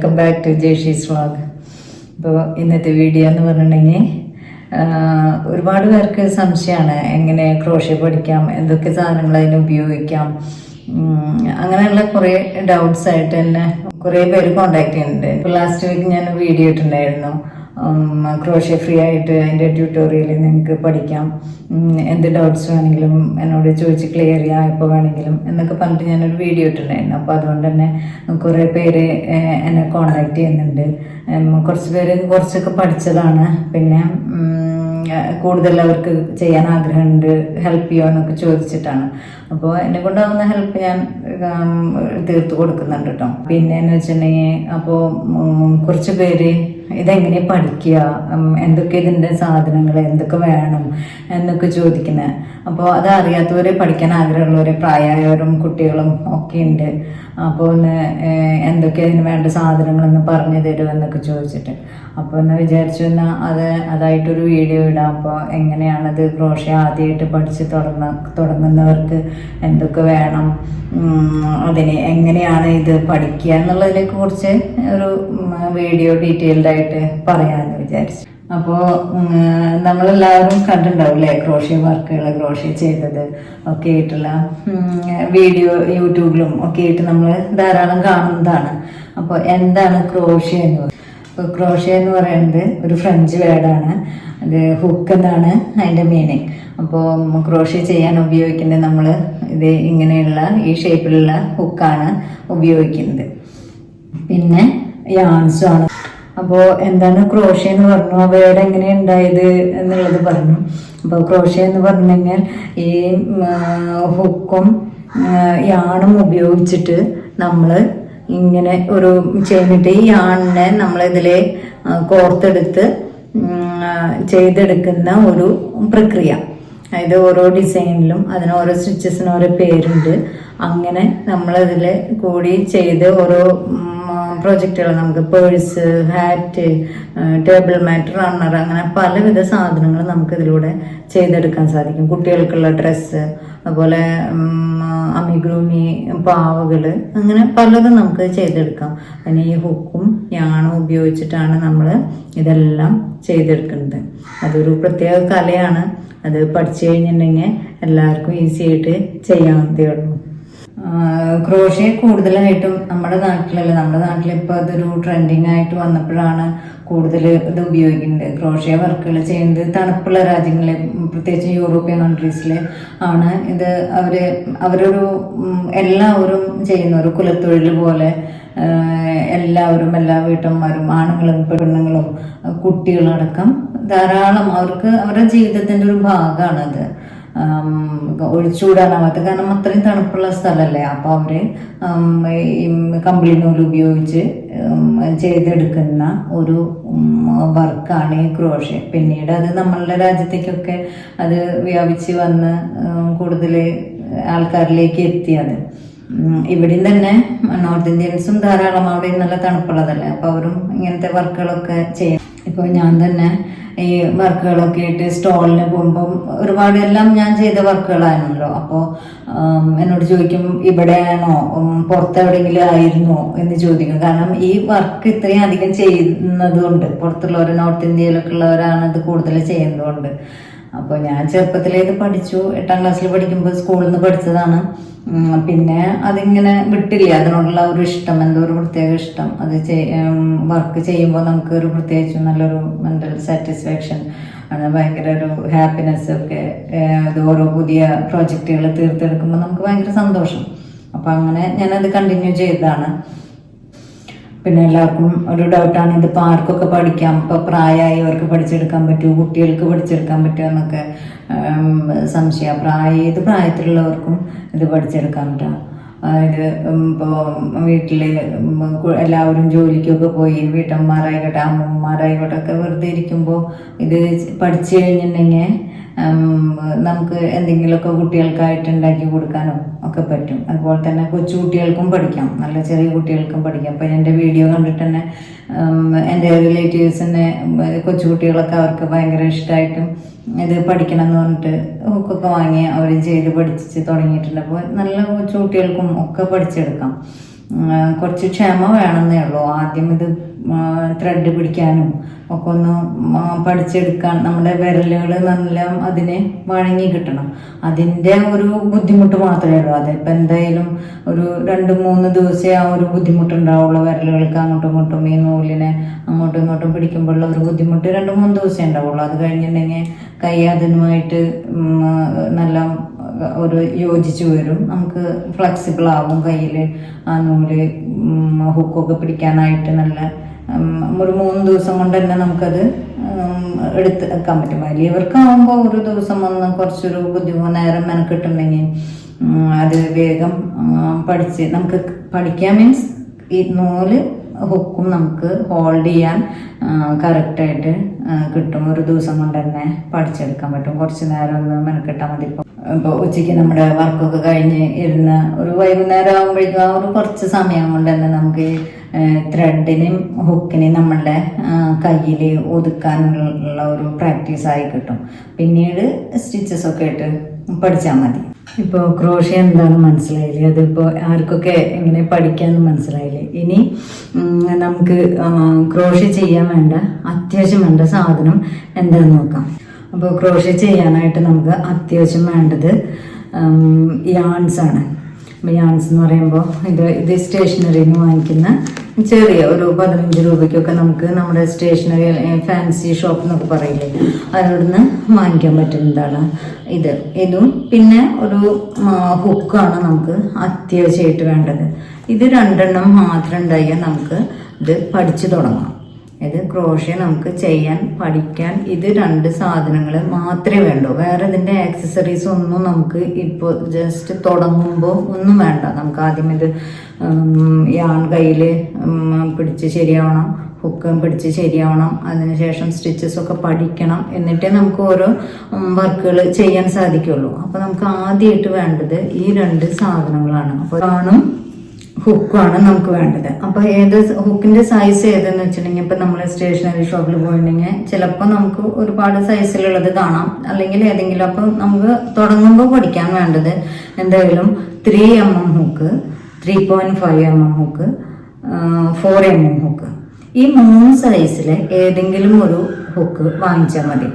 Welcome back to ജേഷീസ് vlog അപ്പോൾ ഇന്നത്തെ video എന്ന് പറഞ്ഞിട്ടുണ്ടെങ്കിൽ ഒരുപാട് പേർക്ക് സംശയമാണ് എങ്ങനെ ക്രോഷ്യ പഠിക്കാം എന്തൊക്കെ സാധനങ്ങൾ അതിന് ഉപയോഗിക്കാം. അങ്ങനെയുള്ള കുറേ ഡൗട്ട്സ് ആയിട്ട് തന്നെ കുറേ പേര് കോണ്ടാക്ട് ചെയ്യുന്നുണ്ട്. ഇപ്പോൾ ലാസ്റ്റ് വീക്ക് ഞാൻ വീഡിയോ ഇട്ടിട്ടുണ്ടായിരുന്നു. ക്രോഷ്യ ഫ്രീ ആയിട്ട് അതിന്റെ ട്യൂട്ടോറിയൽ നിങ്ങൾക്ക് പഠിക്കാം. എന്ത് ഡൗട്ട്സ് വേണമെങ്കിലും എന്നോട് ചോദിച്ച് ക്ലിയർ ചെയ്യാം എപ്പോൾ വേണമെങ്കിലും എന്നൊക്കെ പറഞ്ഞിട്ട് ഞാനൊരു വീഡിയോ ഇട്ടിട്ടുണ്ടായിരുന്നു. അപ്പോൾ അതുകൊണ്ട് തന്നെ കുറേ പേര് എന്നെ കോണ്ടാക്ട് ചെയ്യുന്നുണ്ട്. കുറച്ച് പേര് കുറച്ചൊക്കെ പഠിച്ചതാണ്. പിന്നെ കൂടുതൽ അവർക്ക് ചെയ്യാൻ ആഗ്രഹമുണ്ട് ഹെൽപ്പ് ചെയ്യുമോ എന്നൊക്കെ ചോദിച്ചിട്ടാണ്. അപ്പോൾ എന്നെ കൊണ്ടാവുന്ന ഹെൽപ്പ് ഞാൻ തീർത്ത് കൊടുക്കുന്നുണ്ട് കേട്ടോ. പിന്നെ എന്ന് വെച്ചിട്ടുണ്ടെങ്കിൽ അപ്പോൾ കുറച്ച് പേര് ഇതെങ്ങനെ പഠിക്കുക എന്തൊക്കെ ഇതിന്റെ സാധനങ്ങൾ എന്തൊക്കെ വേണം എന്നൊക്കെ ചോദിക്കുന്നത് അപ്പോൾ അത് അറിയാത്തവരെ പഠിക്കാൻ ആഗ്രഹമുള്ളവർ പ്രായമായവരും കുട്ടികളും ഒക്കെ ഉണ്ട്. അപ്പോൾ ഒന്ന് എന്തൊക്കെ അതിന് വേണ്ട സാധനങ്ങളൊന്ന് പറഞ്ഞു തരുമോ എന്നൊക്കെ ചോദിച്ചിട്ട്. അപ്പോൾ ഒന്ന് വിചാരിച്ചു എന്നാൽ അത് അതായിട്ടൊരു വീഡിയോ ഇടാം. അപ്പോൾ എങ്ങനെയാണത് ക്രോഷ്യ ആദ്യമായിട്ട് പഠിച്ച് തുടങ്ങ തുടങ്ങുന്നവർക്ക് എന്തൊക്കെ വേണം? അതിനെ എങ്ങനെയാണ് ഇത് പഠിക്കുക എന്നുള്ളതിനെ കുറിച്ച് ഒരു വീഡിയോ ഡീറ്റെയിൽഡ് ആയിട്ട് പറയാമെന്ന് വിചാരിച്ചു. അപ്പോൾ നമ്മളെല്ലാവരും കണ്ടിട്ടുണ്ടാവില്ലേ ക്രോഷ്യ വർക്കുകൾ ക്രോഷ്യ ചെയ്തത് ഒക്കെ ആയിട്ടുള്ള വീഡിയോ യൂട്യൂബിലും ഒക്കെ ആയിട്ട് നമ്മൾ ധാരാളം കാണുന്നതാണ്. അപ്പോൾ എന്താണ് ക്രോഷ്യ എന്ന്? പറയുന്നത് ക്രോഷ്യ എന്ന് പറയുന്നത് ഒരു ഫ്രഞ്ച് വേർഡാണ്. അത് ഹുക്ക് എന്നാണ് അതിന്റെ മീനിങ് അപ്പോൾ ക്രോഷ്യ ചെയ്യാൻ ഉപയോഗിക്കുന്നത് നമ്മൾ ഇത് ഇങ്ങനെയുള്ള ഈ ഷേപ്പിലുള്ള ഹുക്കാണ് ഉപയോഗിക്കുന്നത്. പിന്നെ യാൺസും ആണ്. അപ്പോൾ എന്താണ് ക്രോഷ്യ എന്ന് പറഞ്ഞു അവയുടെ എങ്ങനെ ഉണ്ടായത് എന്നുള്ളത് പറഞ്ഞു. അപ്പോൾ ക്രോഷ്യ എന്ന് പറഞ്ഞു കഴിഞ്ഞാൽ ഈ ഹുക്കും യാണും ഉപയോഗിച്ചിട്ട് നമ്മൾ ഇങ്ങനെ ഒരു ചെയ്തിട്ട് ഈ യാണിനെ നമ്മളിതിലെ കോർത്തെടുത്ത് ചെയ്തെടുക്കുന്ന ഒരു പ്രക്രിയ. അതായത് ഓരോ ഡിസൈനിലും അതിന് ഓരോ സ്റ്റിച്ചസിന് ഓരോ പേരുണ്ട്. അങ്ങനെ നമ്മളതിൽ കൂടി ചെയ്ത് ഓരോ പ്രോജക്റ്റുകൾ നമുക്ക് purse hat table mat runner അങ്ങനെ പലവിധ സാധനങ്ങൾ നമുക്ക് ഇതിലൂടെ ചെയ്തെടുക്കാൻ സാധിക്കും. കുട്ടികൾക്കുള്ള ഡ്രസ്സ് അതുപോലെ അമിഗ്രൂമി പാവകൾ അങ്ങനെ പലതും നമുക്ക് ചെയ്തെടുക്കാം. പിന്നെ ഈ ഹുക്കും യാണും ഉപയോഗിച്ചിട്ടാണ് നമ്മൾ ഇതെല്ലാം ചെയ്തെടുക്കുന്നത്. അതൊരു പ്രത്യേക കലയാണ്. അത് പഠിച്ചു കഴിഞ്ഞിട്ടുണ്ടെങ്കിൽ എല്ലാവർക്കും ഈസി ആയിട്ട് ചെയ്യാവുന്നതേ ഉള്ളൂ. ക്രോഷ്യ കൂടുതലായിട്ടും നമ്മുടെ നാട്ടിലല്ല. നമ്മുടെ നാട്ടിൽ ഇപ്പോൾ അതൊരു ട്രെൻഡിങ് ആയിട്ട് വന്നപ്പോഴാണ് കൂടുതൽ ഇത് ഉപയോഗിക്കുന്നത്. ക്രോഷ്യ വർക്കുകൾ ചെയ്യുന്നത് തണുപ്പുള്ള രാജ്യങ്ങളിൽ പ്രത്യേകിച്ച് യൂറോപ്യൻ കൺട്രീസിൽ ആണ് ഇത് അവർ അവരൊരു എല്ലാവരും ചെയ്യുന്ന ഒരു കുലത്തൊഴിൽ പോലെ എല്ലാവരും എല്ലാ വീട്ടമ്മമാരും ആണുങ്ങളും പെണ്ണുങ്ങളും കുട്ടികളടക്കം ധാരാളം അവർക്ക് അവരുടെ ജീവിതത്തിന്റെ ഒരു ഭാഗമാണത് ഒഴിച്ചുകൂടാനാവാത്ത കാരണം അത്രയും തണുപ്പുള്ള സ്ഥലമല്ലേ? അപ്പോൾ അവർ കമ്പിളി നൂൽ ഉപയോഗിച്ച് ചെയ്തെടുക്കുന്ന ഒരു വർക്കാണ് ഈ ക്രോഷ്യ പിന്നീട് അത് നമ്മളുടെ രാജ്യത്തേക്കൊക്കെ അത് വ്യാപിച്ച് വന്ന് കൂടുതൽ ആൾക്കാരിലേക്ക് എത്തിയത് ഇവിടെയും തന്നെ നോർത്ത് ഇന്ത്യൻസും ധാരാളം അവിടെയും നല്ല തണുപ്പുള്ളതല്ലേ? അപ്പോൾ അവരും ഇങ്ങനത്തെ വർക്കുകളൊക്കെ ചെയ്യും. ഇപ്പോൾ ഞാൻ തന്നെ ഈ വർക്കുകളൊക്കെ ആയിട്ട് സ്റ്റോളിന് പോകുമ്പം ഒരുപാട് എല്ലാം ഞാൻ ചെയ്ത വർക്കുകളാണല്ലോ. അപ്പോൾ എന്നോട് ചോദിക്കും ഇവിടെയാണോ? പുറത്ത് പുറത്തെവിടെയെങ്കിലും ആയിരുന്നോ? എന്ന് ചോദിക്കും. കാരണം ഈ വർക്ക് ഇത്രയും അധികം ചെയ്യുന്നതുകൊണ്ട് പുറത്തുള്ളവർ നോർത്ത് ഇന്ത്യയിലൊക്കെ ഉള്ളവരാണ് ഇത് കൂടുതൽ ചെയ്യുന്നതുകൊണ്ട്. അപ്പോൾ ഞാൻ ചെറുപ്പത്തിലേ ഇത് പഠിച്ചു. എട്ടാം ക്ലാസ്സിൽ പഠിക്കുമ്പോൾ സ്കൂളിൽ നിന്ന് പഠിച്ചതാണ്. പിന്നെ അതിങ്ങനെ വിട്ടില്ല? അതിനോടുള്ള ഒരു ഇഷ്ടം എന്തോ ഒരു പ്രത്യേക ഇഷ്ടം. അത് വർക്ക് ചെയ്യുമ്പോൾ നമുക്ക് ഒരു പ്രത്യേകിച്ച് നല്ലൊരു മെന്റൽ സാറ്റിസ്ഫാക്ഷൻ ആണ്. ഭയങ്കര ഒരു ഹാപ്പിനെസ് ഒക്കെ അത് ഓരോ പുതിയ പ്രോജക്റ്റുകൾ തീർത്തെടുക്കുമ്പോൾ നമുക്ക് ഭയങ്കര സന്തോഷം. അപ്പോൾ അങ്ങനെ ഞാനത് കണ്ടിന്യൂ ചെയ്തതാണ്. പിന്നെ എല്ലാവർക്കും ഒരു ഡൗട്ടാണ് ഇതിപ്പോൾ ആർക്കൊക്കെ പഠിക്കാം? ഇപ്പോൾ പ്രായമായവർക്ക് പഠിച്ചെടുക്കാൻ പറ്റുമോ? കുട്ടികൾക്ക് പഠിച്ചെടുക്കാൻ പറ്റുമോ എന്നൊക്കെ സംശയം പ്രായ ഏത് പ്രായത്തിലുള്ളവർക്കും ഇത് പഠിച്ചെടുക്കാൻ പറ്റുക അതായത് ഇപ്പോൾ വീട്ടിൽ എല്ലാവരും ജോലിക്കൊക്കെ പോയി വീട്ടമ്മമാരായിക്കോട്ടെ അമ്മമാരായിക്കോട്ടെ ഒക്കെ വെറുതെ ഇരിക്കുമ്പോൾ ഇത് പഠിച്ചു കഴിഞ്ഞിട്ടുണ്ടെങ്കിൽ നമുക്ക് എന്തെങ്കിലുമൊക്കെ കുട്ടികൾക്കായിട്ട് ഉണ്ടാക്കി കൊടുക്കാനോ ഒക്കെ പറ്റും. അതുപോലെ തന്നെ കൊച്ചു കുട്ടികൾക്കും പഠിക്കാം. നല്ല ചെറിയ കുട്ടികൾക്കും പഠിക്കാം. അപ്പം എന്റെ വീഡിയോ കണ്ടിട്ട് തന്നെ എന്റെ റിലേറ്റീവ്സിനെ കൊച്ചുകുട്ടികളൊക്കെ അവർക്ക് ഭയങ്കര ഇഷ്ടമായിട്ടും ഇത് പഠിക്കണം എന്ന് പറഞ്ഞിട്ട് ഹുക്കൊക്കെ വാങ്ങി അവർ ചെയ്ത് പഠിച്ച് തുടങ്ങിയിട്ടുണ്ട്. അപ്പോൾ നല്ല കൊച്ചുകുട്ടികൾക്കും ഒക്കെ പഠിച്ചെടുക്കാം. കുറച്ച് ക്ഷമ വേണമെന്നേ ഉള്ളൂ. ആദ്യം ഇത് ത്രെഡ് പിടിക്കാനും ഒക്കെ ഒന്ന് പഠിച്ചെടുക്കാൻ നമ്മുടെ വിരലുകൾ നല്ല അതിനെ വഴങ്ങി കിട്ടണം. അതിന്റെ ഒരു ബുദ്ധിമുട്ട് മാത്രമേ ഉള്ളൂ. അതിപ്പോൾ എന്തായാലും ഒരു രണ്ട് മൂന്ന് ദിവസമേ ആ ഒരു ബുദ്ധിമുട്ടുണ്ടാവുള്ളൂ വിരലുകൾക്ക് അങ്ങോട്ടും ഇങ്ങോട്ടും ഈ നൂലിനെ അങ്ങോട്ടും ഇങ്ങോട്ടും പിടിക്കുമ്പോഴുള്ള ഒരു ബുദ്ധിമുട്ട് രണ്ട് മൂന്ന് ദിവസമേ ഉണ്ടാവുള്ളൂ. അത് കഴിഞ്ഞിട്ടുണ്ടെങ്കിൽ കൈ അതിനുമായിട്ട് നല്ല ഒരു യോജിച്ചു വരും. നമുക്ക് ഫ്ലെക്സിബിൾ ആവും കയ്യിൽ ആ നൂൽ ഹുക്കൊക്കെ പിടിക്കാനായിട്ട് നല്ല ഒരു മൂന്ന് ദിവസം കൊണ്ട് തന്നെ നമുക്കത് എടുത്ത് വെക്കാൻ പറ്റും. വലിയവർക്കാവുമ്പോൾ ഒരു ദിവസം ഒന്ന് കുറച്ചൊരു ബുദ്ധിമുട്ട് നേരം മെനക്കിട്ടുണ്ടെങ്കിൽ അത് വേഗം പഠിച്ച് നമുക്ക് പഠിക്കാൻ മീൻസ് ഈ നൂൽ ഹുക്കും നമുക്ക് ഹോൾഡ് ചെയ്യാൻ കറക്റ്റായിട്ട് കിട്ടും. ഒരു ദിവസം കൊണ്ട് തന്നെ പഠിച്ചെടുക്കാൻ പറ്റും. കുറച്ച് നേരം ഒന്ന് മെനക്കെട്ടാൽ മതി ഇപ്പോൾ ഉച്ചയ്ക്ക് നമ്മുടെ വർക്കൊക്കെ കഴിഞ്ഞ് ഇരുന്ന് ഒരു വൈകുന്നേരം ആകുമ്പോഴേക്കും ആ ഒരു കുറച്ച് സമയം കൊണ്ട് തന്നെ നമുക്ക് ത്രെഡിനെയും ഹുക്കിനും നമ്മളുടെ കയ്യിൽ ഒതുക്കാനുള്ള ഒരു പ്രാക്ടീസ് ആയി കിട്ടും. പിന്നീട് സ്റ്റിച്ചസ് ഒക്കെ ഇട്ട് പഠിച്ചാൽ മതി. ഇപ്പോൾ ക്രോഷ്യ എന്താണെന്ന് മനസ്സിലായില്ലേ? അതിപ്പോൾ ആർക്കൊക്കെ എങ്ങനെ പഠിക്കാമെന്ന് മനസ്സിലായില്ലേ? ഇനി നമുക്ക് ക്രോഷ്യ ചെയ്യാൻ വേണ്ട അത്യാവശ്യം വേണ്ട സാധനം എന്താണെന്ന് നോക്കാം. അപ്പോൾ ക്രോഷ്യ ചെയ്യാനായിട്ട് നമുക്ക് അത്യാവശ്യം വേണ്ടത് യാൺസ് ആണ്. അപ്പോൾ യാൺസ് എന്ന് പറയുമ്പോൾ ഇത് ഇത് സ്റ്റേഷനറിയിൽ നിന്ന് വാങ്ങിക്കുന്ന ചെറിയ ഒരു പതിനഞ്ച് രൂപയ്ക്കൊക്കെ നമുക്ക് നമ്മുടെ സ്റ്റേഷനറി ഫാൻസി ഷോപ്പ് എന്നൊക്കെ പറയില്ലേ അതിനോടന്ന് വാങ്ങിക്കാൻ പറ്റുന്നതാണ് ഇത്. ഇതും പിന്നെ ഒരു ഹുക്കാണ് നമുക്ക് അത്യാവശ്യമായിട്ട് വേണ്ടത്. ഇത് രണ്ടെണ്ണം മാത്രം ഉണ്ടായാൽ നമുക്ക് ഇത് പഠിച്ചു തുടങ്ങാം. ഇത് ക്രോഷ്യ നമുക്ക് ചെയ്യാൻ പഠിക്കാൻ ഇത് രണ്ട് സാധനങ്ങൾ മാത്രമേ വേണ്ടൂ. വേറെ ഇതിന്റെ ആക്സസറീസ് ഒന്നും നമുക്ക് ഇപ്പോൾ ജസ്റ്റ് തുടങ്ങുമ്പോൾ ഒന്നും വേണ്ട. നമുക്ക് ആദ്യം ഇത് യാൺ കയ്യിൽ പിടിച്ച് ശരിയാവണം ഹുക്കും പിടിച്ച് ശരിയാവണം അതിനുശേഷം സ്റ്റിച്ചസ് ഒക്കെ പഠിക്കണം എന്നിട്ടേ നമുക്ക് ഓരോ വർക്കുകൾ ചെയ്യാൻ സാധിക്കുള്ളൂ. അപ്പോൾ നമുക്ക് ആദ്യമായിട്ട് വേണ്ടത് ഈ രണ്ട് സാധനങ്ങളാണ്. അപ്പോൾ കാണും. ഹുക്കാണ് നമുക്ക് വേണ്ടത്. അപ്പോൾ ഏത് ഹുക്കിന്റെ സൈസ് ഏതെന്ന് വെച്ചിട്ടുണ്ടെങ്കിൽ ഇപ്പൊ നമ്മൾ സ്റ്റേഷനറി ഷോപ്പിൽ പോയിട്ടുണ്ടെങ്കിൽ ചിലപ്പോൾ നമുക്ക് ഒരുപാട് സൈസിലുള്ളത് കാണാം. അല്ലെങ്കിൽ ഏതെങ്കിലും അപ്പോൾ നമുക്ക് തുടങ്ങുമ്പോൾ പഠിക്കാൻ വേണ്ടത് എന്തായാലും three M M hook three point five M M hook four M M hook ഈ മൂന്ന് സൈസിലെ ഏതെങ്കിലും ഒരു ഹുക്ക് വാങ്ങിച്ചാൽ മതി.